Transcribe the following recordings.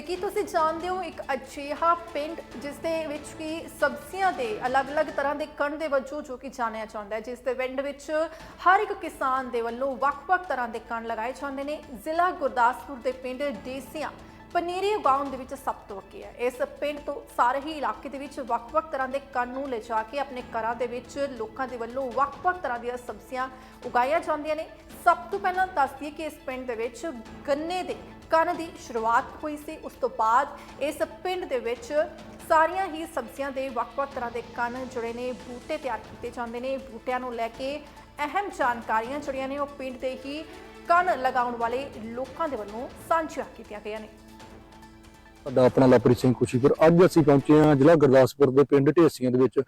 ਤੇ ਕੀ ਤੁਸੀਂ ਜਾਣਦੇ ਹੋ ਇੱਕ ਅਜਿਹਾ ਪਿੰਡ ਜਿਸ ਦੇ ਵਿੱਚ ਕਿ ਸਬਜ਼ੀਆਂ ਦੇ ਅਲੱਗ-ਅਲੱਗ ਤਰ੍ਹਾਂ ਦੇ ਕਣ ਦੇ ਵਜੋਂ ਜੋ ਕਿ ਜਾਣਿਆ ਜਾਂਦਾ ਹੈ, ਜਿਸ ਦੇ ਪਿੰਡ ਵਿੱਚ ਹਰ ਇੱਕ ਕਿਸਾਨ ਦੇ ਵੱਲੋਂ ਵੱਖ-ਵੱਖ ਤਰ੍ਹਾਂ ਦੇ ਕਣ ਲਗਾਏ ਜਾਂਦੇ ਨੇ। ਜ਼ਿਲ੍ਹਾ ਗੁਰਦਾਸਪੁਰ ਦੇ ਪਿੰਡ ਡੇਸੀਆਂ ਪਨੀਰੀ ਉਗਾਉਣ ਦੇ ਵਿੱਚ ਸਭ ਤੋਂ ਅੱਗੇ ਹੈ। ਇਸ ਪਿੰਡ ਤੋਂ ਸਾਰੇ ਹੀ ਇਲਾਕੇ ਦੇ ਵਿੱਚ ਵੱਖ-ਵੱਖ ਤਰ੍ਹਾਂ ਦੇ ਕਣ ਨੂੰ ਲਿਜਾ ਕੇ ਆਪਣੇ ਘਰਾਂ ਦੇ ਵਿੱਚ ਲੋਕਾਂ ਦੇ ਵੱਲੋਂ ਵੱਖ-ਵੱਖ ਤਰ੍ਹਾਂ ਦੀਆਂ ਸਬਜ਼ੀਆਂ ਉਗਾਈਆਂ ਜਾਂਦੀਆਂ ਨੇ। ਸਭ ਤੋਂ ਪਹਿਲਾਂ ਦੱਸਦੀ ਕਿ ਇਸ ਪਿੰਡ ਦੇ ਵਿੱਚ ਗੰਨੇ ਦੇ ਕਣ ਦੀ ਸ਼ੁਰੂਆਤ ਹੋਈ ਸੀ। ਉਸ ਤੋਂ ਬਾਅਦ ਇਸ ਪਿੰਡ ਦੇ ਵਿੱਚ ਸਾਰੀਆਂ ਹੀ ਸਬਜ਼ੀਆਂ ਦੇ ਵੱਖ-ਵੱਖ ਤਰ੍ਹਾਂ ਦੇ ਕੰਨ ਜਿਹੜੇ ਨੇ ਬੂਟੇ ਤਿਆਰ ਕੀਤੇ ਜਾਂਦੇ ਨੇ। ਬੂਟਿਆਂ ਨੂੰ ਲੈ ਕੇ ਅਹਿਮ ਜਾਣਕਾਰੀਆਂ ਜਿਹੜੀਆਂ ਨੇ ਉਹ ਪਿੰਡ ਦੇ ਹੀ ਕੰਨ ਲਗਾਉਣ ਵਾਲੇ ਲੋਕਾਂ ਦੇ ਵੱਲੋਂ ਸਾਂਝੀਆਂ ਕੀਤੀਆਂ ਗਈਆਂ ਨੇ। ਸਾਡਾ ਆਪਣਾ ਲਵਪ੍ਰੀਤ ਸਿੰਘ ਖੁਸ਼ੀਪੁਰ। ਅੱਜ ਅਸੀਂ ਪਹੁੰਚੇ ਹਾਂ ਜ਼ਿਲ੍ਹਾ ਗੁਰਦਾਸਪੁਰ ਦੇ ਪਿੰਡ ਢੇਸੀਆਂ ਦੇ ਵਿੱਚ।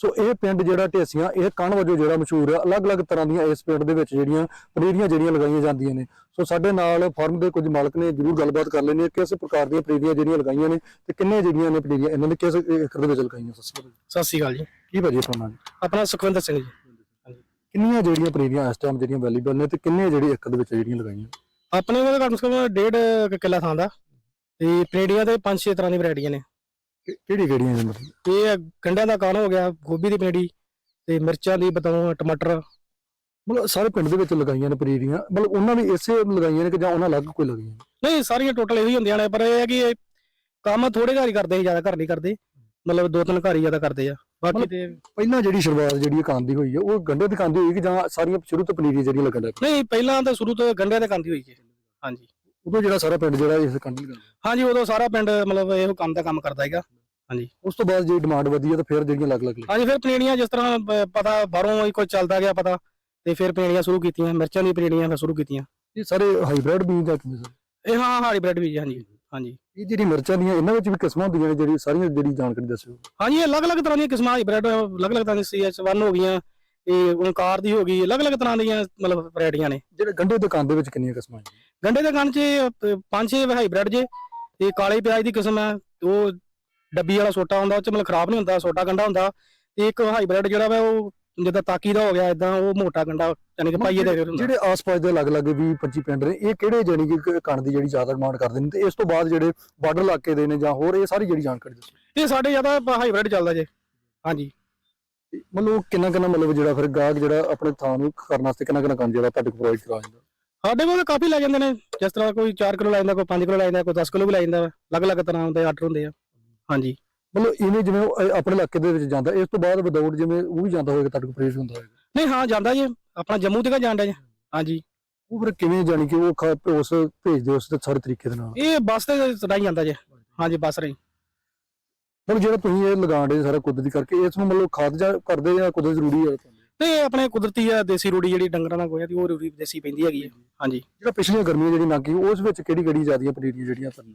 ਸੋ ਇਹ ਪਿੰਡ ਜਿਹੜਾ ਢੇਸੀਆਂ ਇਹ ਕਣ ਵਜੋਂ ਜਿਹੜਾ ਮਸ਼ਹੂਰ ਹੈ ਅਲੱਗ-ਅਲੱਗ ਤਰ੍ਹਾਂ ਦੀਆਂ ਇਸ ਪਿੰਡ ਦੇ ਵਿੱਚ ਜਿਹੜੀਆਂ ਪਨੀਰੀਆਂ ਜਿਹੜੀਆਂ ਲਗਾਈਆਂ ਜਾਂਦੀਆਂ ਨੇ। ਸੋ ਸਾਡੇ ਨਾਲ ਫਾਰਮ ਦੇ ਕੁਝ ਮਾਲਕ ਨੇ ਜਰੂਰ ਗੱਲਬਾਤ ਕਰ ਲੈਣੀ ਹੈ ਕਿਸ ਪ੍ਰਕਾਰ ਦੀਆਂ ਪਨੀਰੀਆਂ ਜਿਹੜੀਆਂ ਲਗਾਈਆਂ ਨੇ ਤੇ ਕਿੰਨੇ ਜਿਹੜੀਆਂ ਨੇ ਪਨੀਰੀਆਂ ਇਹਨਾਂ ਨੇ ਕਿਸ ਏਕੜ ਦੇ ਵਿੱਚ ਲਗਾਈਆਂ ਸਤਿ ਸ਼੍ਰੀ ਅਕਾਲ ਜੀ। ਕੀ ਭਾਜੀ ਆਪਣਾ ਨਾਮ? ਆਪਣਾ ਸੁਖਵਿੰਦਰ ਸਿੰਘ ਜੀ। ਕਿੰਨੀਆਂ ਜਿਹੜੀਆਂ ਪਨੀਰੀਆਂ ਇਸ ਟਾਈਮ ਜਿਹੜੀਆਂ ਅਵੇਲੇਬਲ ਨੇ ਤੇ ਕਿੰਨੇ ਜਿਹੜੇ ਏਕੜ ਦੇ ਵਿੱਚ ਜਿਹੜੀਆਂ ਲਗਾਈਆਂ? ਆਪਣੇ ਕੋਲ ਘੱਟ ਤੋਂ ਘੱਟ ਡੇਢ ਕਿੱਲਾ ਥਾਂ ਦਾ। ਤੇ ਤੇ ਪੰਜ ਛੇ ਤਰ੍ਹਾਂ ਦੀ ਵੈਰਾਈਟੀਆਂ ਨੇ। ਕਿਹੜੀ ਕਿਹੜੀਆਂ ਨੇ ਮਤਲਬ? ਇਹ ਗੰਡਿਆਂ ਦਾ ਕਾਣ ਹੋ ਗਿਆ ਗੋਭੀ ਦੀ ਪਨੇੜੀ ਤੇ ਮਿਰਚਾਂ ਦੀ ਬਤਾਉ ਟਮਾਟਰ। ਮਤਲਬ ਸਾਰੇ ਪਿੰਡ ਦੇ ਵਿੱਚ ਲਗਾਈਆਂ ਨੇ ਪਨੀਰੀਆਂ ਮਤਲਬ ਉਹਨਾਂ ਨੇ ਇਸੇ ਲਗਾਈਆਂ ਨੇ ਕਿ ਜਾਂ ਉਹਨਾਂ ਅਲੱਗ ਕੋਈ ਲਗਾਈਆਂ ਨੇ? ਨਹੀਂ ਸਾਰੀਆਂ ਟੋਟਲ ਇਹੀ ਹੁੰਦੀਆਂ ਨੇ ਪਰ ਇਹ ਹੈ ਕਿ ਇਹ ਕੰਮ ਥੋੜੇ ਘਰ ਹੀ ਕਰਦੇ ਨੇ ਜ਼ਿਆਦਾ ਘਰ ਨਹੀਂ ਕਰਦੇ। ਮਤਲਬ ਦੋ ਤਿੰਨ ਘਰ ਹੀ ਜ਼ਿਆਦਾ ਕਰਦੇ ਆ। ਬਾਕੀ ਤੇ ਪਹਿਲਾਂ ਜਿਹੜੀ ਸ਼ੁਰੂਆਤ ਜਿਹੜੀ ਕਾਂ ਦੀ ਹੋਈ ਹੈ ਉਹ ਗੰਡੇ ਦੀ ਦੀ ਹੋਈ ਕਿ ਜਾਂ ਸਾਰੀਆਂ ਸ਼ੁਰੂ ਤੋਂ ਪਨੀਰੀ ਜਿਹੜੀਆਂ ਲੱਗਣ ਲੱਗ ਨਹੀਂ ਪਹਿਲਾਂ ਤਾਂ ਸ਼ੁਰੂ ਤੋਂ ਗੰਡਿਆਂ ਦੇ ਕੰਦੀ ਹੋਈ ਜੀ ਹਾਂਜੀ। ਉਦੋਂ ਜਿਹੜਾ ਸਾਰਾ ਪਿੰਡ ਜਿਹੜਾ ਇਸ ਕੰਡੀ ਲਗਾਉਂਦਾ ਹਾਂਜੀ ਉਦੋਂ ਸਾਰਾ ਪਿੰਡ ਮਤਲਬ ਇਹੋ ਕੰਮ ਦਾ ਕੰਮ ਕਰਦਾ ਹੈਗਾ। ਹਾਂਜੀ। ਉਸ ਤੋਂ ਬਾਅਦ ਜੇ ਡਿਮਾਂਡ ਵਧੀ ਹੈ ਤਾਂ ਫਿਰ ਜਿਹੜੀਆਂ ਅਲੱਗ ਅਲੱਗ ਹਾਂਜੀ ਫਿਰ ਪਨੇੜੀਆਂ ਜਿਸ ਤਰ੍ਹਾਂ ਪ- ਪਤਾ ਬਾਹਰੋਂ ਹੀ ਕੋਈ ਚੱਲਦਾ ਗਿਆ ਪਤਾ ਤੇ ਫਿਰ ਪਨੇੜੀਆਂ ਸ਼ੁਰੂ ਕੀਤੀਆਂ ਮਿਰਚਾਂ ਦੀ ਪਨੇੜੀਆਂ ਫਿਰ ਸ਼ੁਰੂ ਕੀਤੀਆਂ। ਇਹ ਸਾਰੇ ਹਾਈਬ੍ਰਿਡ ਬੀਜ ਦਾ ਕਿਵੇਂ ਸਰ? ਇਹ ਹਾਂ ਹਾਰੀ ਬ੍ਰੈਡ ਵੀ ਜੀ, ਹਾਂਜੀ ਹਾਂਜੀ। ਇਹ ਜਿਹੜੀ ਮਿਰਚਾਂ ਦੀਆਂ ਇਹਨਾਂ ਵਿੱਚ ਵੀ ਕਿਸਮਾਂ ਹੁੰਦੀਆਂ ਨੇ ਜਿਹੜੀ ਸਾਰੀਆਂ ਜਿਹੜੀ ਜਾਣਕਾਰੀ ਦੱਸਿਓ। ਹਾਂਜੀ ਇਹ ਅਲੱਗ-ਅਲੱਗ ਤਰ੍ਹਾਂ ਦੀਆਂ ਕਿਸਮਾਂ ਹਾਈਬ੍ਰਿਡ ਅਲੱਗ-ਅਲੱਗ ਤਰ੍ਹਾਂ ਦੀ ਸੀਐਚ1 ਹੋ ਗਈਆਂ ਇਹ ਓਂਕਾਰ ਦੀ ਹੋ ਗਈ ਅਲੱਗ-ਅਲੱਗ ਤਰ੍ਹਾਂ ਦੀਆਂ ਮਤਲਬ ਵੈਰਾਈਟੀਆਂ ਨੇ। ਜਿਹੜੇ ਗੰਡੇ ਦੇ ਕਾਂ ਦੇ ਵਿੱਚ ਕਿੰਨੀਆਂ ਕਿਸਮਾਂ ਨੇ? ਗੰਡੇ ਦੇ ਕੰਨ 'ਚ ਅ, ਪੰਜ ਛੇ ਹਾਈਬ੍ਰਿਡ ਜੇ ਤੇ ਕਾਲੇ ਪਿਆਜ਼ ਦੀ ਕਿਸਮ ਹੈ। ਉਹ ਡੱਬੀ ਵਾਲਾ ਸੋਟਾ ਹੁੰਦਾ ਉਹ 'ਚ ਮਤਲਬ ਖਰਾਬ ਨਹੀਂ ਹੁੰਦਾ ਸੋਟਾ ਗੰਡਾ ਹੁੰਦਾ। ਤੇ ਇੱਕ ਹਾਈਬ੍ਰਿਡ ਜਿਹੜਾ ਵਾ ਉਹ ਜਿੱਦਾਂ ਤਾਕੀ ਦਾ ਹੋ ਗਿਆ ਇਦਾਂ ਉਹ ਮੋਟਾ ਗੰਡਾ ਯਾਨੀ ਕਿ ਪਾਈਏ ਦੇ ਹੁੰਦਾ ਜਿਹੜੇ ਆਸ-ਪਾਸ ਦੇ ਅਲੱਗ-ਅਲੱਗ ਵੀ 25 ਪਿੰਡ ਨੇ ਇਹ ਕਿਹੜੇ ਜਾਨੀ ਕਿ ਕਣ ਦੀ ਜਿਹੜੀ ਜ਼ਿਆਦਾ ਡਿਮਾਂਡ ਕਰਦੇ ਨੇ ਤੇ ਇਸ ਤੋਂ ਬਾਅਦ ਜਿਹੜੇ ਬਾਰਡਰ ਇਲਾਕੇ ਦੇ ਨੇ ਜਾਂ ਹੋਰ ਇਹ ਸਾਰੀ ਜਿਹੜੀ ਜਾਣਕਾਰੀ ਦੱਸੋ। ਇਹ ਸਾਡੇ ਜ਼ਿਆਦਾ ਹਾਈਬ੍ਰਿਡ ਚੱਲਦਾ ਜੇ। ਹਾਂਜੀ। ਮਤਲਬ ਕਿੰਨਾ ਕਿੰਨਾ ਮਤਲਬ ਜਿਹੜਾ ਫਿਰ ਗਾਹਕ ਜਿਹੜਾ ਆਪਣੇ ਥਾਂ ਨੂੰ ਕਰਨ ਵਾਸਤੇ ਕਿੰਨਾ ਕਿੰਨਾ ਕੰਮ ਜਿਹੜਾ ਤੁਹਾਡੇ ਕੋਲ ਪ੍ਰੋਵਾਈਡ ਕਰਾ ਜਾਂਦਾ ਸਾਡੇ ਕੋਲ ਤਾਂ ਕਾਫੀ ਲੈ ਜਾਂਦੇ ਨੇ। ਜਿਸ ਤਰ੍ਹਾਂ ਕੋਈ 4 ਕਿਲੋ ਲੈ ਜਾਂਦਾ ਕੋਈ 5 ਕਿਲੋ ਲੈ ਜਾਂਦਾ ਕੋਈ 10 ਕਿਲੋ ਵੀ ਲੈ ਜਾਂਦਾ। ਅਲੱਗ-ਅਲੱਗ ਤਰ੍ਹਾਂ ਦੇ ਆਰਡਰ ਹੁੰਦੇ ਆ। ਹਾਂਜੀ। ਮਤਲਬ ਇਹਨੇ ਜਿਵੇਂ ਉਹ, ਆਪਣੇ ਇਲਾਕੇ ਦੇ ਵਿੱਚ ਜਾਂਦਾ ਇਸ ਤੋਂ ਬਾਅਦ ਵਿਦਆਊਟ ਜਿਵੇਂ ਉਹ ਵੀ ਜਾਂਦਾ ਹੋਵੇਗਾ ਤੁਹਾਡੇ ਕੋਲ ਪ੍ਰੇਸ ਹੁੰਦਾ ਹੋਵੇਗਾ ਨਹੀਂ ਹਾਂ ਜਾਂਦਾ ਜੀ ਆਪਣਾ ਜੰਮੂ ਤੱਕ ਜਾਂਦਾ ਜੀ। ਹਾਂਜੀ। ਉਹ ਫਿਰ ਕਿਵੇਂ ਜਾਣੀ ਕਿ ਉਹ ਖਾ- ਉਸ ਭੇਜਦੇ ਉਸ ਦੇ ਸਾਰੇ ਤਰੀਕੇ ਦੇ ਨਾਲ? ਇਹ ਬੱਸ ਤੇ ਸਦਾਈ ਜਾਂਦਾ ਜੀ। ਹਾਂਜੀ ਬੱਸ ਰਹੀ। ਹੁਣ ਜਿਹੜਾ ਤੁਸੀਂ ਇਹ ਲਗਾਉਣ ਦੇ ਸਾਰਾ ਕੁਦਰਤੀ ਕਰਕੇ ਇਸ ਨੂੰ ਮਤਲਬ ਖਾਦ ਜਾਂ ਕਰਦੇ ਜਾਂ ਕੁਦਰਤ ਜ਼ਰੂਰੀ ਹੈ ਤੇ ਇਹ ਆਪਣੇ ਕੁਦਰਤੀ ਆ ਦੇਸੀ ਰੂੜੀ ਜਿਹੜੀ ਡੰਗਰਾਂ ਨਾਲ ਗੋਇਆ ਦੀ ਉਹ ਰੂੜੀ ਦੇਸੀ ਪੈਂਦੀ ਹੈਗੀ ਹੈ ਹਾਂਜੀ। ਜਿਹੜਾ ਪਿਛਲੀਆਂ ਗਰਮੀਆਂ ਜਿਹੜੀ ਲੰਘ ਗਈ ਉਸ ਵਿੱਚ ਕਿਹੜੀ ਕਿਹੜੀ ਜ਼ਿਆਦੀਆਂ ਪਨੀਰੀਆਂ ਜਿਹੜੀਆਂ ਤੁਹਾਨੂੰ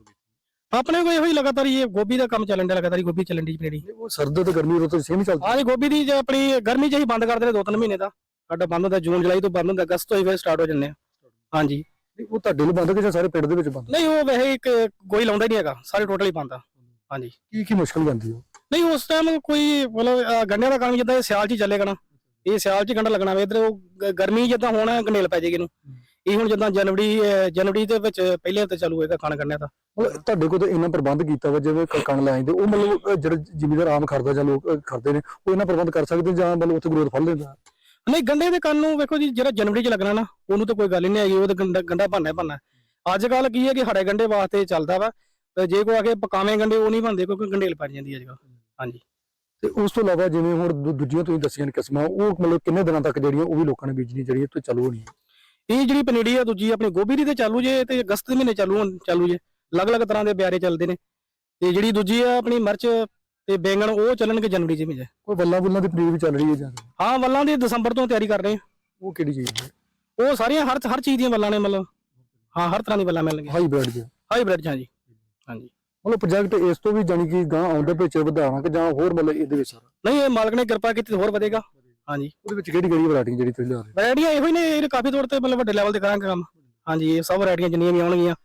ਆਪਣੇ ਕੋਲ ਇਹੋ ਹੀ ਲਗਾਤਾਰ ਹੀ ਇਹ ਗੋਭੀ ਦਾ ਕੰਮ ਚੱਲਣ ਡਿਆ ਲਗਾਤਾਰ ਹੀ ਗੋਭੀ ਚੱਲਣ ਦੀ ਜਿਹੜੀ ਉਹ ਸਰਦ ਤੇ ਗਰਮੀ ਉਦੋਂ ਤੋਂ ਸੇਮ ਹੀ ਚੱਲਦੀ। ਹਾਂ ਜੀ ਗੋਭੀ ਦੀ ਜੇ ਆਪਣੀ ਗਰਮੀ ਚ ਹੀ ਬੰਦ ਕਰਦੇ ਨੇ ਦੋ ਤਿੰਨ ਮਹੀਨੇ ਦਾ ਸਾਡਾ ਬੰਦ ਹੁੰਦਾ ਜੂਨ ਜੁਲਾਈ ਤੋਂ ਬੰਦ ਹੁੰਦਾ ਅਗਸਤ ਤੋਂ ਹੀ ਫਿਰ ਸਟਾਰਟ ਹੋ ਜਾਂਦੇ ਆ। ਹਾਂਜੀ। ਉਹ ਤੁਹਾਡੇ ਲਈ ਬੰਦ ਕਿ ਜਾਂ ਸਾਰੇ ਪਿੰਡ ਦੇ ਵਿੱਚ ਬੰਦ? ਨਹੀਂ ਉਹ ਵੈਸੇ ਇੱਕ ਕੋਈ ਲਾਉਂਦਾ ਹੀ ਨਹੀਂ ਹੈਗਾ ਸਾਰੇ ਟੋਟਲ ਬੰਦ ਆ। ਹਾਂਜੀ। ਕੀ ਕੀ ਮੁਸ਼ਕਲ ਜਾਂਦੀ ਉਹ ਨਹੀਂ ਉਸ ਟਾਈਮ ਕੋਈ ਮਤਲਬ ਅਹ, ਗੰਢਿਆਂ ਦਾ ਕੰਮ ਜਿੱਦਾਂ ਇਹ ਸਿਆਲ 'ਚ ਹੀ ਚੱਲੇਗਾ ਨਾ ਇਹ ਸਿਆਲ 'ਚ ਗੰਢਾ ਲੱਗਣਾ ਵੇ ਇਧਰ ਉਹ ਗ- ਗਰਮੀ ਜਿੱਦਾਂ ਹੁਣ ਗੰਢੇਲ ਪੈ ਜਾਏਗੀ ਇਹਨੂੰ। ਇਹ ਹੁਣ ਜਿੱਦਾਂ ਜਨਵਰੀ ਅਹ, ਜਨਵਰੀ ਦੇ ਵਿੱਚ ਪਹਿਲੇ ਹਫ਼ਤੇ ਚਾਲੂ ਹੋਏਗਾ ਖਾਣ ਗੰਢਿਆਂ ਦਾ। ਮਤਲਬ ਤੁਹਾਡੇ ਕੋਲ ਤਾਂ ਇੰਨਾ ਪ੍ਰਬੰਧ ਕੀਤਾ ਵਾ ਜਿਵੇਂ ਕ- ਕਣ ਲੈ ਆਉਂਦੇ ਉਹ ਮਤਲਬ ਅ, ਜਿਹੜੇ ਜ਼ਿਮੀਦਾਰ ਆਮ ਖਰਦਾ ਜਾਂ ਲੋਕ ਖਰਦੇ ਨੇ ਉਹ ਇਹਨਾਂ ਪ੍ਰਬੰਧ ਕਰ ਸਕਦੇ ਜਾਂ ਮਤਲਬ ਉੱਥੇ ਗਰੋਥ ਫੜ ਲੈਂਦਾ ਨਹੀਂ ਗੰਢੇ ਦੇ ਕੰਨ ਨੂੰ ਵੇਖੋ ਜੀ ਜਿਹੜਾ ਜਨਵਰੀ 'ਚ ਲੱਗਣਾ ਨਾ ਉਹਨੂੰ ਤਾਂ ਕੋਈ ਗੱਲ ਹੀ ਨਹੀਂ ਹੈਗੀ ਉਹ ਤਾਂ ਗੰਢਾ ਗੰਢਾ ਬਣਨਾ ਹੀ ਬਣਨਾ ਅੱਜ ਕੱਲ ਕੀ ਹੈ ਕਿ ਹਰੇ ਗੰਢੇ ਵਾਸਤੇ ਚੱਲਦਾ ਵਾ ਤੇ ਜੇ ਕੋਈ ਆ ਕੇ ਪਕਾਵੇਂ ਗੰਢੇ ਉਹ ਨਹੀਂ ਬਣਦੇ ਕਿਉਂਕਿ ਗੰਢੇਲ ਪੈ ਜਾਂਦੀ ਅੱਜ ਕੱਲ ਹਾਂਜੀ। ਤੇ ਉਸ ਤੋਂ ਇਲਾਵਾ ਜਿਵੇਂ ਹੁਣ ਦੂ- ਦੂਜੀਆਂ ਤੁਸੀਂ ਦੱਸੀਆਂ ਨੇ ਕਿਸਮਾਂ ਉਹ ਮਤਲਬ ਕਿੰਨੇ ਦਿਨਾਂ ਤੱਕ ਜਿਹੜੀਆਂ ਉਹ ਵੀ ਲੋਕਾਂ ਨੇ ਬੀਜਣੀ ਜਿਹੜੀ ਇਹ ਤੋਂ ਚਾਲੂ ਹੋਣੀ ਹੈ ਇਹ ਜਿਹੜੀ ਪਨੀੜੀ ਆ ਦੂਜੀ ਆਪਣੀ ਗੋਭੀ ਦੀ ਤੇ ਚਾਲੂ ਜੇ ਤੇ ਅਗਸਤ ਦੇ ਮਹੀਨੇ ਚਾਲੂ ਹੋਣ- ਚਾਲੂ ਜੇ। ਅਲੱਗ-ਅਲੱਗ ਤਰ੍ਹਾਂ ਦੇ ਬਿਆਰੇ ਚੱਲਦੇ ਨੇ। ਤੇ ਜਿਹੜੀ ਦੂਜੀ ਆ ਆਪਣੀ ਮਿਰਚ ਤੇ ਬੈਂਗਣ ਉਹ ਚੱਲਣਗੇ ਜਨਵਰੀ ਚ ਮਹੀਨੇ। ਕੋਈ ਵੱਲਾਂ ਬੁੱਲਾਂ ਦੀ ਪਨੀਰ ਵੀ ਚੱਲ ਰਹੀ ਹੈ ਜਾਂ? ਹਾਂ ਵੱਲਾਂ ਦੀ ਦਸੰਬਰ ਤੋਂ ਤਿਆਰੀ ਕਰ ਰਹੇ ਆ ਉਹ ਕਿਹੜੀ ਚੀਜ਼ ਹੈ ਉਹ ਸਾਰੀਆਂ ਹਰ ਹਰ ਚੀਜ਼ ਦੀਆਂ ਵੱਲਾਂ ਨੇ ਮਤਲਬ। ਹਾਂ ਹਰ ਤਰ੍ਹਾਂ ਦੀ ਵੱਲਾਂ ਮਿਲਣਗੀਆਂ। ਹਾਈਬ੍ਰਿਡ ਜੀ ਹਾਈਬ੍ਰਿਡ ਚ ਹਾਂਜੀ। ਹਾਂਜੀ। ਮਤਲਬ ਪ੍ਰੋਜੈਕਟ ਇਸ ਤੋਂ ਵੀ ਜਾਣੀ ਕਿ ਗਾਂ ਆਉਂਦੇ ਪਿੱਛੇ ਵਧਾਉਣਾ ਕਿ ਜਾਂ ਹੋਰ ਮਤਲਬ ਇਹਦੇ ਵਿੱਚ? ਸਾਰਾ ਨਹੀਂ ਇਹ ਮਾਲਕ ਨੇ ਕਿਰਪਾ ਕੀਤੀ ਹੋਰ ਵਧੇਗਾ। ਹਾਂਜੀ। ਉਹਦੇ ਵਿੱਚ ਕਿਹੜੀ ਕਿਹੜੀ ਵੈਰਾਈਟੀ ਜਿਹੜੀ ਤੁਸੀਂ ਲਿਆ ਰਹੇ ਵੈਰਾਈਟੀਆਂ ਇਹੋ ਹੀ ਨੇ ਇਹ ਕਾਫੀ ਤੌਰ ਤੇ ਮਤਲਬ ਵੱਡੇ ਲੈਵਲ ਤੇ ਕਰਾਂਗੇ ਕੰਮ। ਹਾਂਜੀ ਇਹ ਸਭ ਵੈਰਾਈਟੀਆਂ ਜਿੰਨੀਆਂ ਵੀ ਆਉਣਗੀਆਂ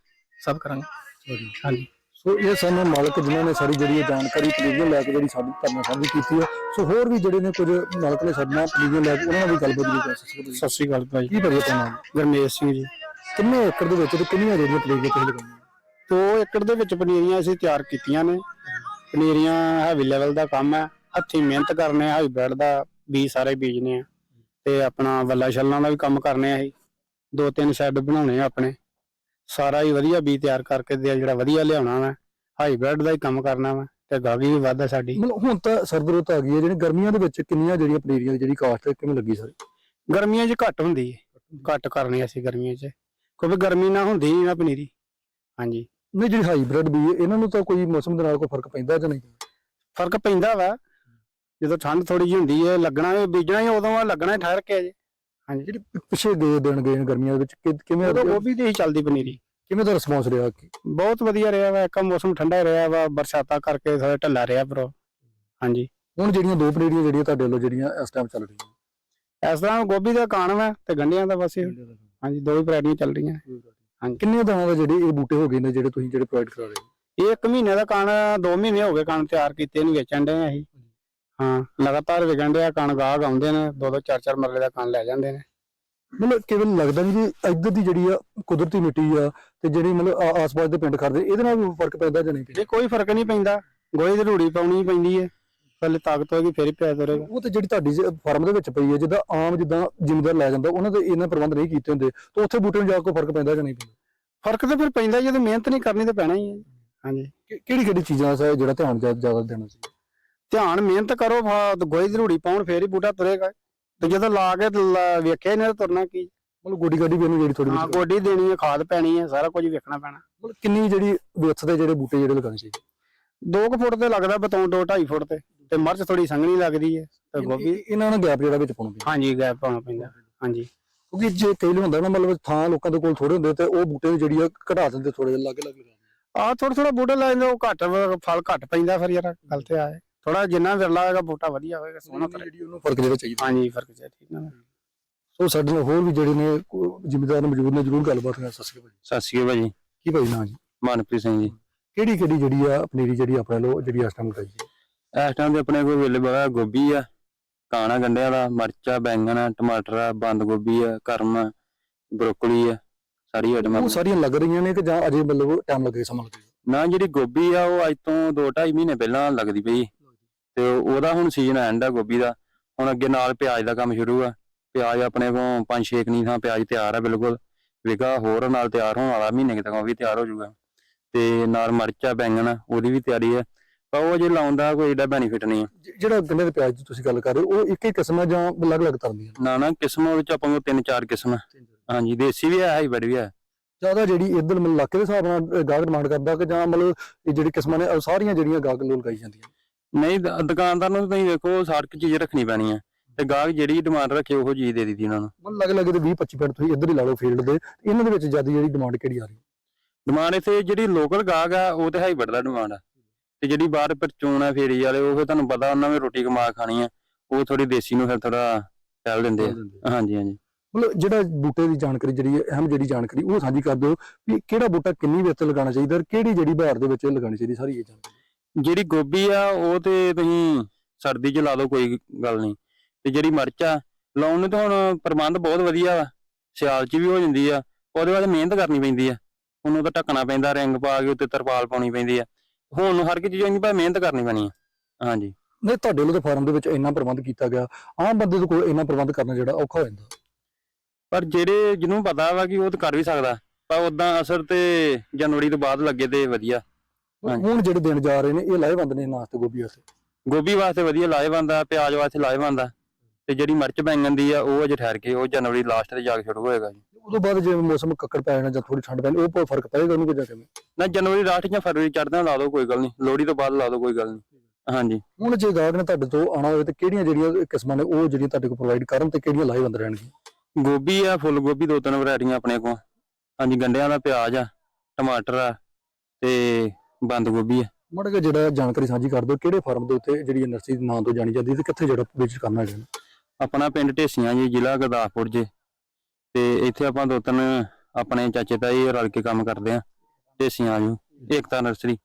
ਸਭ ਕਰਾਂਗੇ। ਹਾਂਜੀ। ਸੋ ਇਹ ਸਾਨੂੰ ਮਾਲਕ ਜਿਨ੍ਹਾਂ ਨੇ ਸਾਰੀ ਜਿਹੜੀ ਇਹ ਜਾਣਕਾਰੀ ਪਨੀਰੀਆਂ ਲੈ ਕੇ ਜਿਹੜੀ ਸਾਡੀ ਧਰਨਾ ਸਾਂਝੀ ਕੀਤੀ ਹੈ। ਸੋ ਹੋਰ ਵੀ ਜਿਹੜੇ ਨੇ ਕੁਝ ਮਾਲਕ ਨੇ ਸਾਡੇ ਨਾਲ ਲੈ ਕੇ ਉਹਨਾਂ ਨਾਲ ਵੀ ਗੱਲਬਾਤ ਵੀ ਕਰ ਸਕਦੇ ਸਤਿ ਸ਼੍ਰੀ ਅਕਾਲ ਭਾਈ। ਕੀ ਆਪਣਾ ਨਾਮ? ਗਰਮੇਸ਼ ਸਿੰਘ ਜੀ। ਕਿੰਨੇ ਏਕੜ ਦੇ ਵਿੱਚ ਤੇ ਕਿੰਨੀਆਂ ਜਿਹੜੀਆਂ ਪਨੀਰੀਆਂ ਤੁਸੀਂ ਦੋ ਏਕੜ ਦੇ ਵਿੱਚ ਪਨੀਰੀਆਂ ਅਸੀਂ ਤਿਆਰ ਕੀਤੀਆਂ ਨੇ। ਪਨੀਰੀਆਂ ਹੈਵੀ ਲੈਵਲ ਦਾ ਕੰਮ ਹੈ। ਹੱਥੀਂ ਮਿਹਨਤ ਕਰਨੇ ਆ ਹਾਈਬ੍ਰਿਡ ਦਾ ਬੀਜ ਸਾਰੇ ਬੀਜਨੇ ਆ। ਤੇ ਆਪਣਾ ਵੱਲਾ ਛੱਲਾਂ ਦਾ ਵੀ ਕੰਮ ਕਰਨੇ ਆ ਅਸੀਂ। ਦੋ ਤਿੰਨ ਸ਼ੈੱਡ ਬਣਾਉਣੇ ਆ ਆਪਣੇ। ਸਾਰਾ ਹੀ ਵਧੀਆ ਬੀਜ ਤਿਆਰ ਕਰਕੇ ਦੇ ਜਿਹੜਾ ਵਧੀਆ ਲਿਆਉਣਾ ਵਾ ਹਾਈਬ੍ਰਿਡ ਦਾ ਹੀ ਕੰਮ ਕਰਨਾ ਵਾ ਤੇ ਗਾਗੀ ਵੀ ਵਾਧਾ ਸਾਡੀ। ਮਤਲਬ ਹੁਣ ਤਾਂ ਸਰਦ ਰੁੱਤ ਆ ਗਈ ਹੈ ਜਿਹੜੀ ਗਰਮੀਆਂ ਦੇ ਵਿੱਚ ਕਿੰਨੀਆਂ ਜਿਹੜੀਆਂ ਪਨੀਰੀਆਂ ਦੀ ਜਿਹੜੀ ਕਾਸਟ ਕਿਵੇਂ ਲੱਗੀ ਸਰ? ਗਰਮੀਆਂ 'ਚ ਘੱਟ ਹੁੰਦੀ ਹੈ। ਘੱਟ ਕਰਨੀ ਅਸੀਂ ਗਰਮੀਆਂ 'ਚ। ਕਿਉਂਕਿ ਗਰਮੀ ਨਾ ਹੁੰਦੀ ਨਾ ਪਨੀਰੀ। ਹਾਂਜੀ। ਨਹੀਂ ਜਿਹੜੀ ਹਾਈਬ੍ਰਿਡ ਵੀ ਇਹਨਾਂ ਨੂੰ ਤਾਂ ਕੋਈ ਮੌਸਮ ਦੇ ਨਾਲ ਕੋਈ ਫ਼ਰਕ ਪੈਂਦਾ ਜਾਂ ਨਹੀਂ? ਫ਼ਰਕ ਪੈਂਦਾ ਵਾ। ਜਦੋਂ ਠੰਡ ਥੋੜੀ ਜਿਹੀ ਹੁੰਦੀ ਹੈ ਲੱਗਣਾ ਵੀ ਬੀਜਣਾ ਹੀ ਉਦੋਂ ਆ ਲੱਗਣਾ ਹੀ ਠਹਿਰ ਕੇ ਅਜੇ। ਹਾਂਜੀ। ਜਿਹੜੀ ਪਿੱਛੇ ਗਏ ਦਿਨ ਗਏ ਗਰਮੀਆਂ ਦੇ ਵਿੱਚ ਕਿ- ਕਿਵੇਂ ਉਦੋਂ ਗੋਭੀ ਦੀ ਹੀ ਚੱਲਦੀ ਪਨੀਰੀ। ਕਿਵੇਂ ਦਾ ਰਿਸਪੌਂਸ ਰਿਹਾ ਬਹੁਤ ਵਧੀਆ ਰਿਹਾ ਵਾ ਇੱਕ ਮੌਸਮ ਠੰਡਾ ਰਿਹਾ ਵਾ ਬਰਸਾਤਾਂ ਕਰਕੇ ਥੋੜਾ ਢੱਲਾ ਰਿਹਾ ਪਰ ਹਾਂਜੀ। ਹੁਣ ਜਿਹੜੀਆਂ ਦੋ ਪਨੀਰੀਆਂ ਜਿਹੜੀਆਂ ਤੁਹਾਡੇ ਵੱਲੋਂ ਜਿਹੜੀਆਂ ਇਸ ਟਾਈਮ ਚੱਲ ਰਹੀਆਂ? ਇਸ ਤਰ੍ਹਾਂ ਗੋਭੀ ਦਾ ਕਾਣ ਵਾ ਤੇ ਗੰਢਿਆਂ ਦਾ ਬਸ ਇਹ- ਹਾਂਜੀ ਦੋ ਹੀ ਵੈਰਾਈਟੀਆਂ ਚੱਲ ਰਹੀਆਂ। ਹਾਂਜੀ। ਕਿੰਨੇ ਦਿਨਾਂ ਦੇ ਜਿਹੜੇ ਇਹ ਬੂਟੇ ਹੋ ਗਏ ਨੇ ਜਿਹੜੇ ਤੁਸੀਂ ਜਿਹੜੇ ਪ੍ਰੋਵਾਈਡ ਕਰਾ ਰਹੇ ਹੋ? ਇਹ ਇੱਕ ਮਹੀਨੇ ਦਾ ਕਾਣ ਦੋ ਮਹੀਨੇ ਹੋ ਗਏ ਕਾਣ ਤਿਆਰ ਕੀਤੇ ਨੂੰ ਵੇਚਣ ਦੇ ਅਸੀਂ। ਹਾਂ ਲਗਾਤਾਰ ਵਿਕਣ ਡਿਆ ਕਾਣ ਗਾਹਕ ਆਉਂਦੇ ਨੇ ਦੋ ਦੋ ਚਾਰ ਚਾਰ ਮਰਲੇ ਦਾ ਕਾਣ ਲੈ ਜਾਂਦੇ ਨੇ। ਮਤਲਬ ਕਿਵੇਂ ਲੱਗਦਾ ਜੀ ਇੱਧਰ ਦੀ ਜਿਹੜੀ ਆ ਕੁਦਰਤੀ ਮਿੱਟੀ ਆ ਤੇ ਜਿਹੜੀ ਮਤਲਬ ਆ- ਆਸ-ਪਾਸ ਦੇ ਪਿੰਡ ਖੜਦੇ ਇਹਦੇ ਨਾਲ ਵੀ ਫ਼ਰਕ ਪੈਂਦਾ ਜਾਂ ਨਹੀਂ ਜੇ ਕੋਈ ਫ਼ਰਕ ਨਹੀਂ ਪੈਂਦਾ ਗੋਹੇ ਦੀ ਰੂੜੀ ਪਾਉਣੀ ਪੈਂਦੀ ਹੈ ਪਹਿਲੇ ਤਾਕਤ ਹੋਏਗੀ ਫਿਰ ਹੀ ਪਿਆ ਤੁਰੇਗਾ ਉਹ ਤੇ ਜਿਹੜੀ ਤੁਹਾਡੀ ਫਾਰਮ ਦੇ ਵਿੱਚ ਪਈ ਹੈ ਜਿੱਦਾਂ ਆਮ ਜਿੱਦਾਂ ਜ਼ਿਮੀਂਦਾਰ ਲੈ ਜਾਂਦਾ ਉਹਨਾਂ ਦੇ ਇਹਨਾਂ ਪ੍ਰਬੰਧ ਨਹੀਂ ਕੀਤੇ ਹੁੰਦੇ ਤਾਂ ਉੱਥੇ ਬੂਟੇ ਨੂੰ ਜਾ ਕੇ ਫ਼ਰਕ ਪੈਂਦਾ ਜਾਂ ਨਹੀਂ ਪੈਂਦਾ? ਫ਼ਰਕ ਤਾਂ ਫਿਰ ਪੈਂਦਾ ਜਦੋਂ ਮਿਹਨਤ ਨਹੀਂ ਕਰਨੀ ਤਾਂ ਪੈਣਾ ਹੀ ਹੈ। ਹਾਂਜੀ। ਕਿਹੜੀ ਕਿਹੜੀ ਚੀਜ਼ਾਂ ਦਾ ਜਿਹੜਾ ਧਿਆਨ ਜ਼ਿਆ- ਜ਼ਿਆਦਾ ਦੇਣਾ ਸੀ? ਧਿਆਨ ਮਿਹਨਤ ਕਰੋ ਫਾ- ਗੋਹੇ ਦੀ ਰੂੜੀ ਪਾਉਣ ਫੇਰ ਹੀ ਬੂਟਾ ਤੁਰੇਗਾ। ਤੇ ਜਦੋਂ ਲਾ ਕੇ ਵੇਖਿਆ ਨਹੀਂ ਤੁਰਨਾ ਕੀ? ਮਤਲਬ ਗੋਡੀ ਗਾਡੀ ਵੀ ਇਹਨੂੰ ਜਿਹੜੀ ਥੋੜੀ ਹਾਂ ਗੋਡੀ ਦੇਣੀ ਹੈ ਖਾਦ ਪੈਣੀ ਹੈ ਸਾਰਾ ਕੁਝ ਵੇਖਣਾ ਪੈਣਾ। ਮਤਲਬ ਕਿੰਨੀ ਜਿਹੜੀ ਵਿੱਥ ਦੇ ਜਿਹੜੇ ਬੂਟੇ ਜਿਹੜੇ ਲਗਾਉਣੇ ਚਾਹੀਦੇ? 2 ਫੁੱਟ ਤੇ ਲੱਗਦਾ ਬਤੌਂ 2 2.5 ਫੁੱਟ ਤੇ। ਤੇ ਮਿਰਚ ਥੋੜੀ ਸੰਘਣੀ ਲੱਗਦੀ ਹੈ ਤੇ ਗੋਭੀ ਇਹ- ਇਹਨਾਂ ਨਾਲ ਗੈਪ ਜਿਹੜਾ ਵਿੱਚ ਪਾਉਣਾ ਪੈਂਦਾ। ਹਾਂਜੀ ਗੈਪ ਪਾਉਣਾ ਪੈਂਦਾ ਹਾਂਜੀ। ਕਿਉਂਕਿ ਜੇ ਕਈ ਲੋਕ ਹੁੰਦਾ ਨਾ ਮਤਲਬ ਥਾਂ ਲੋਕਾਂ ਦੇ ਕੋਲ ਥੋੜੇ ਹੁੰਦੇ ਤੇ ਉਹ ਬੂਟੇ ਜਿਹੜੀ ਆ ਘਟਾ ਦਿੰਦੇ ਥੋੜੇ ਜਿਹਾ ਲਾਗੇ ਲਾਗੇ ਆ ਥੋੜਾ ਥੋੜਾ ਬੂਟਾ ਲਾ ਜਾਂਦੇ ਉਹ ਘੱਟ ਫਲ ਘੱਟ ਪੈਂਦਾ ਫਿਰ ਯਾਰ ਗੱਲ ਤੇ ਆਏ ਥੋੜਾ ਜਿੰਨਾ ਵਿਰਲਾ ਹੋਏਗਾ ਬੂਟਾ ਵਧੀਆ ਹੋਏਗਾ ਸੋਹਣਾ ਤਰੇ ਜਿਹੜੀ ਉਹਨੂੰ ਫ਼ਰਕ ਜਿਹੜਾ ਚਾਹੀਦਾ। ਹਾਂਜੀ ਫ਼ਰਕ ਚਾਹੀਦਾ ਠੀਕ ਨਾ। ਸੋ ਸਾਡੇ ਨਾਲ ਹੋਰ ਵੀ ਜਿਹੜੇ ਨੇ ਜ਼ਿਮੀਦਾਰ ਮੌਜੂਦ ਨੇ ਜਰੂਰ ਗੱਲਬਾਤ ਕਰਨਾ ਸਤਿ ਸ਼੍ਰੀ ਅਕਾਲ ਸਤਿ ਸ਼੍ਰੀ ਅਕਾਲ ਭਾਜੀ ਕੀ ਭਾਈ ਨਾਂ ਜੀ? ਮਨਪ੍ਰੀਤ ਸਿੰਘ ਜੀ। ਕਿਹੜੀ ਕਿਹੜੀ ਜਿਹੜੀ ਆ ਪਨੀਰੀ ਜਿਹੜੀ ਆਪਣੇ ਲੋ ਜਿਹੜੀ ਇਸ ਟਾਈਮ ਹੈ? ਇਸ ਟਾਈਮ ਤੇ ਆਪਣੇ ਕੋਲ ਅਵੇਲੇਬਲ ਆ ਗੋਭੀ ਆ ਕਾਣਾ ਗੰਡਿਆਂ ਦਾ ਮਰਚਾ ਬੈਂਗਣ ਆ ਟਮਾਟਰ ਆ ਬੰਦ ਗੋਭੀ ਆ ਕਰਮ ਆ ਬਰੋਕਲੀ ਆ ਸਾਰੀ ਆਈਟਮਾਂ ਉਹ ਸਾਰੀਆਂ ਲੱਗ ਰਹੀਆਂ ਨੇ ਕਿ ਜਾਂ ਅਜੇ ਮਤਲਬ ਟਾਈਮ ਲੱਗੇ ਸਮਾਂ ਲੱਗੇ? ਨਾ ਜਿਹੜੀ ਗੋਭੀ ਆ ਉਹ ਅੱਜ ਤੋਂ 2.5 ਮਹੀਨੇ ਪਹਿਲਾਂ ਲੱਗਦੀ ਪਈ। ਤੇ ਉਹਦਾ ਹੁਣ ਸੀਜ਼ਨ ਐਂਡ ਆ ਗੋਭੀ ਦਾ। ਹੁਣ ਅੱਗੇ ਨਾਲ ਪਿਆਜ਼ ਦਾ ਕੰਮ ਸ਼ੁਰੂ ਆ। ਪਿਆਜ਼ ਆਪਣੇ ਕੋਲ 5-6 ਕਨੀ ਥਾਂ ਪਿਆਜ਼ ਤਿਆਰ ਆ ਬਿਲਕੁਲ। ਵਿਗਾ ਹੋਰ ਨਾਲ ਤਿਆਰ ਹੋਣ ਵਾਲਾ ਮਹੀਨੇ ਤੱਕ ਉਹ ਵੀ ਤਿਆਰ ਹੋ ਜਾਊਗਾ। ਤੇ ਨਾਲ ਮਰਚਾ ਬੈਂਗਣ ਉਹਦੀ ਵੀ ਤਿਆਰੀ ਆ। ਪਰ ਉਹ ਜੇ ਲਾਉਣ ਦਾ ਕੋਈ ਏਡਾ ਬੈਨੀਫਿਟ ਨਹੀਂ ਆ। ਜ- ਜਿਹੜਾ ਗੰਨੇ ਦੇ ਪਿਆਜ਼ ਦੀ ਤੁਸੀਂ ਗੱਲ ਕਰ ਰਹੇ ਹੋ ਉਹ ਇੱਕ ਹੀ ਕਿਸਮ ਹੈ ਜਾਂ ਅਲੱਗ-ਅਲੱਗ ਤਰ੍ਹਾਂ ਦੀਆਂ? ਨਾ ਨਾ ਕਿਸਮਾਂ ਵਿੱਚ ਆਪਾਂ ਕੋਲ ਤਿੰਨ ਚਾਰ ਕਿਸਮ। ਆ। ਹਾਂਜੀ ਦੇਸੀ ਵੀ ਹੈ ਹਾਈਬ੍ਰਿਡ ਵੀ ਹੈ। ਜ਼ਿਆਦਾ ਜਿਹੜੀ ਇੱਧਰ ਮਤਲਬ ਇਲਾਕੇ ਦੇ ਹਿਸਾਬ ਨਾਲ ਗਾਹਕ ਡਿਮਾਂਡ ਕਰਦਾ ਕਿ ਜਾਂ ਮਤਲਬ ਇਹ ਜਿਹੜੀ ਕਿਸਮਾਂ ਨੇ ਉਹ ਸਾਰੀਆਂ ਜਿਹੜੀਆਂ ਗਾਹਕ ਲੋਲ ਲਗਾਈ ਜਾਂਦੀਆਂ ਨਹੀਂ ਦ- ਦੁਕਾਨਦਾਰ ਨੂੰ ਤੁਸੀਂ ਵੇਖੋ ਸਾਰਕ ਚੀਜ਼ ਰੱਖਣੀ ਪੈਣੀ ਹੈ ਤੇ ਗਾਹਕ ਜਿਹੜੀ ਡਿਮਾਂਡ ਰੱਖੇ ਉਹ ਚੀਜ਼ ਦੇ ਦਿੱਤੀ ਉਹਨਾਂ ਨੂੰ। ਮਤਲਬ ਅਲੱਗ-ਅਲੱਗ ਦੇ 20-25 ਪਿੰਡ ਤੁਸੀਂ ਇੱਧਰ ਹੀ ਲਾ ਲਓ ਫੀਲਡ ਦੇ। ਇਹਨਾਂ ਦੇ ਵਿੱਚ ਜ਼ਿਆਦਾ ਜਿਹੜੀ ਡਿਮਾਂਡ ਕਿਹੜੀ ਆ ਰਹੀ? ਹੈ ਡਿਮਾਂਡ ਇੱਥੇ ਜਿਹੜੀ ਲੋਕਲ ਗਾਹਕ ਆ ਉਹ ਤੇ ਹਾਈਬ੍ਰਿਡ ਦਾ ਡਿਮਾਂਡ ਆ। ਤੇ ਜਿਹੜੀ ਬਾਹਰ ਪਰਚੂਨ ਆ ਫੇਰੀ ਵਾਲੇ ਉਹ ਫਿਰ ਤੁਹਾਨੂੰ ਪਤਾ ਉਹਨਾਂ ਨੇ ਰੋਟੀ ਕਮਾ ਖਾਣੀ ਆ ਉਹ ਥੋੜੀ ਦੇਸੀ ਨੂੰ ਫਿਰ ਥੋੜਾ ਪਹਿਲ ਦਿੰਦੇ ਆ। ਹਾਂਜੀ ਹਾਂਜੀ। ਮਤਲਬ ਜਿਹੜਾ ਬੂਟੇ ਦੀ ਜਾਣਕਾਰੀ ਜਿਹੜੀ ਹੈ ਅਹਿਮ ਜਿਹੜੀ ਜਾਣਕਾਰੀ ਉਹ ਸਾਂਝੀ ਕਰ ਦਿਓ ਵੀ ਕਿਹੜਾ ਬੂਟਾ ਕਿੰਨੀ ਵਿੱਥ ਲਗਾਉਣਾ ਚਾਹੀਦਾ ਔਰ ਕਿਹੜੀ ਜਿਹੜੀ ਬਹਾਰ ਦੇ ਵਿੱਚ ਲਗਾਉਣੀ ਚਾਹੀਦੀ ਸਾਰੀ ਇਹ ਜਾਣਕਾਰੀ। ਜਿਹੜੀ ਗੋਭੀ ਆ ਉਹ ਤੇ ਤੁਸੀਂ ਸਰਦੀ 'ਚ ਲਾ ਲਓ ਕੋਈ ਗੱਲ ਨਹੀਂ। ਤੇ ਜਿਹੜੀ ਮਿਰਚ ਆ ਲਾਉਣ ਨੂੰ ਤਾਂ ਹੁਣ ਪ੍ਰਬੰਧ ਬਹੁਤ ਵਧੀਆ ਵਾ ਸਿਆਲ 'ਚ ਵੀ ਹੋ ਜਾਂਦੀ ਆ ਉਹਦੇ ਬਾਅਦ ਮਿਹਨਤ ਕਰਨੀ ਪੈਂਦੀ ਆ। ਉਹਨੂੰ ਤਾਂ ਢੱਕਣਾ ਪੈਂਦਾ ਰਿੰਗ ਪਾ ਕੇ ਉੱਤੇ ਤਰਪਾਲ ਪਾਉਣੀ ਪੈਂਦੀ ਆ। ਹੁਣ ਨੂੰ ਹਰ ਇੱਕ ਚੀਜ਼ ਇੰਨੀ ਪਰ ਮਿਹਨਤ ਕਰਨੀ ਪੈਣੀ ਆ। ਹਾਂਜੀ। ਨਹੀਂ ਤੁਹਾਡੇ ਵੱਲੋਂ ਤਾਂ ਫਾਰਮ ਦੇ ਵਿੱਚ ਇੰਨਾ ਪ੍ਰਬੰਧ ਕੀਤਾ ਗਿਆ। ਆਮ ਬੰਦੇ ਤੋਂ ਕੋਈ ਇੰਨਾ ਪ੍ਰਬੰਧ ਕਰਨਾ ਜਿਹੜਾ ਔਖਾ ਹੋ ਜਾਂਦਾ। ਪਰ ਜਿਹੜੇ ਜਿਹਨੂੰ ਪਤਾ ਵਾ ਕਿ ਉਹ ਤਾਂ ਕਰ ਵੀ ਸਕਦਾ ਪਰ ਉਦਾਂ ਅਸਰ ਤੇ ਜਨਵਰੀ ਤੋਂ ਬਾਅਦ ਲੱਗੇ ਤੇ ਵਧੀਆ। ਹੁਣ ਜਿਹੜੇ ਦਿਨ ਜਾ ਰਹੇ ਨੇ ਇਹ ਲਾਹੇਵੰਦ ਨੇ ਨਾਸਤੇ ਗੋਭੀ ਵਾਸਤੇ। ਗੋਭੀ ਵਾਸਤੇ ਵਧੀਆ ਲਾਹੇਵੰਦ ਆ ਪਿਆਜ਼ ਵਾਸਤੇ ਲਾਹੇਵੰਦ ਆ। ਤੇ ਜਿਹੜੀ ਮਿਰਚ ਬੈਂਗਣ ਦੀ ਆ ਉਹ ਅਜੇ ਠਹਿਰ ਕੇ ਉਹ ਜਨਵਰੀ ਲਾਸਟ ਤੇ ਜਾ ਕੇ ਸ਼ੁਰੂ ਹੋਏਗਾ ਜੀ। ਉਦੋਂ ਬਾਅਦ ਜੇ ਮੌਸਮ ਕੱਕੜ ਪੈ ਜਾਣਾ ਜਾਂ ਥੋੜੀ ਠੰਡ ਪੈਣੀ ਉਹ ਫ਼ਰਕ ਪਏਗਾ ਉਹਨੂੰ ਕਿਦਾਂ ਕਿਵੇਂ? ਨਾ ਜਨਵਰੀ ਲਾਸਟ ਜਾਂ ਫਰਵਰੀ ਚੜ੍ਹਦਾ ਲਾ ਦਿਓ ਕੋਈ ਗੱਲ ਨਹੀਂ। ਲੋਹੜੀ ਤੋਂ ਬਾਅਦ ਲਾ ਦਿਓ ਕੋਈ ਗੱਲ ਨਹੀਂ। ਹਾਂਜੀ। ਹੁਣ ਜੇ ਗਾਹਕ ਨੇ ਤੁਹਾਡੇ ਤੋਂ ਆਉਣਾ ਹੋਵੇ ਤੇ ਕਿਹੜੀਆਂ ਜਿਹੜੀਆਂ ਕਿਸਮਾਂ ਨੇ ਉਹ ਜਿਹੜੀਆਂ ਤੁਹਾਡੇ ਕੋਲ ਪ੍ਰੋਵਾਈਡ ਕਰਨ ਤੇ ਕਿਹੜੀਆਂ ਲਾਹੇਵੰਦ ਰਹਿਣਗੀਆਂ? ਗੋਭੀ ਆ ਫੁੱਲ ਗੋਭੀ ਦੋ ਤਿੰਨ ਵੈਰਾਈਟੀਆਂ ਆਪਣੇ ਕੋਲ। ਹਾਂਜੀ ਗੰਡਿਆਂ ਦਾ ਪਿਆਜ਼ ਆ ਟਮਾਟਰ ਆ ਤੇ ਬੰਦ ਗੋਭੀ ਆ। ਮੜ ਕੇ ਜਿਹੜਾ ਜਾਣਕਾਰੀ ਸਾਂਝੀ ਕਰ ਦਿਓ ਕਿਹੜੇ ਫਾਰਮ ਦੇ ਉੱਤੇ ਜਿਹੜੀ ਨਰਸਰੀ ਦੇ ਨਾਂ ਤੋਂ ਜਾਣੀ ਜਾਂਦੀ ਤੇ ਕਿੱਥੇ ਜਿਹੜਾ ਵਿਜ਼ਿਟ ਕਰਨਾ ਹੈ ਆਪਣਾ ਪਿੰਡ ਢੇਸੀਆਂ ਜੀ, ਜ਼ਿਲ੍ਹਾ ਗੁਰਦਾਸਪੁਰ ਜੀ। ਤੇ ਇੱਥੇ ਆਪਾਂ ਦੋ ਤਿੰਨ ਆਪਣੇ ਚਾਚੇ ਤਾਈ ਰਲ ਕੇ ਕੰਮ ਕਰਦੇ ਆ ਢੇਸੀਆਂ ਜੀ ਏਕਤਾ ਨਰਸਰੀ।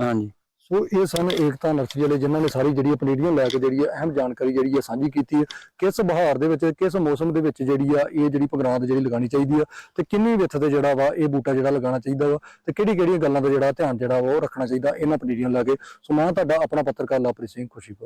ਹਾਂਜੀ। ਸੋ ਇਹ ਸਨ ਏਕਤਾ ਨਰਸਰੀ ਵਾਲੇ, ਜਿਨ੍ਹਾਂ ਨੇ ਸਾਰੀ ਜਿਹੜੀ ਪਨੀਰੀਆਂ ਲੈ ਕੇ ਜਿਹੜੀ ਅਹਿਮ ਜਾਣਕਾਰੀ ਜਿਹੜੀ ਹੈ ਸਾਂਝੀ ਕੀਤੀ ਹੈ। ਕਿਸ ਬਹਾਰ ਦੇ ਵਿੱਚ, ਕਿਸ ਮੌਸਮ ਦੇ ਵਿੱਚ ਜਿਹੜੀ ਆ, ਇਹ ਜਿਹੜੀ ਪਗਰਾਂਦ ਜਿਹੜੀ ਲਗਾਉਣੀ ਚਾਹੀਦੀ ਆ, ਤੇ ਕਿੰਨੀ ਵਿੱਥ ਤੇ ਜਿਹੜਾ ਵਾ, ਇਹ ਬੂਟਾ ਜਿਹੜਾ ਲਗਾਉਣਾ ਚਾਹੀਦਾ ਵਾ, ਤੇ ਕਿਹੜੀ ਕਿਹੜੀਆਂ ਗੱਲਾਂ ਦਾ ਜਿਹੜਾ ਧਿਆਨ ਜਿਹੜਾ ਵਾ, ਉਹ ਰੱਖਣਾ ਚਾਹੀਦਾ, ਇਹਨਾਂ ਪਨੀਰੀਆਂ ਲਾ ਕੇ। ਸੋ ਮੈਂ ਤੁਹਾਡਾ ਆਪਣਾ ਪੱਤਰਕਾਰ ਲਵਪ੍ਰੀਤ ਸਿੰਘ ਖੁਸ਼ੀਪੁਰ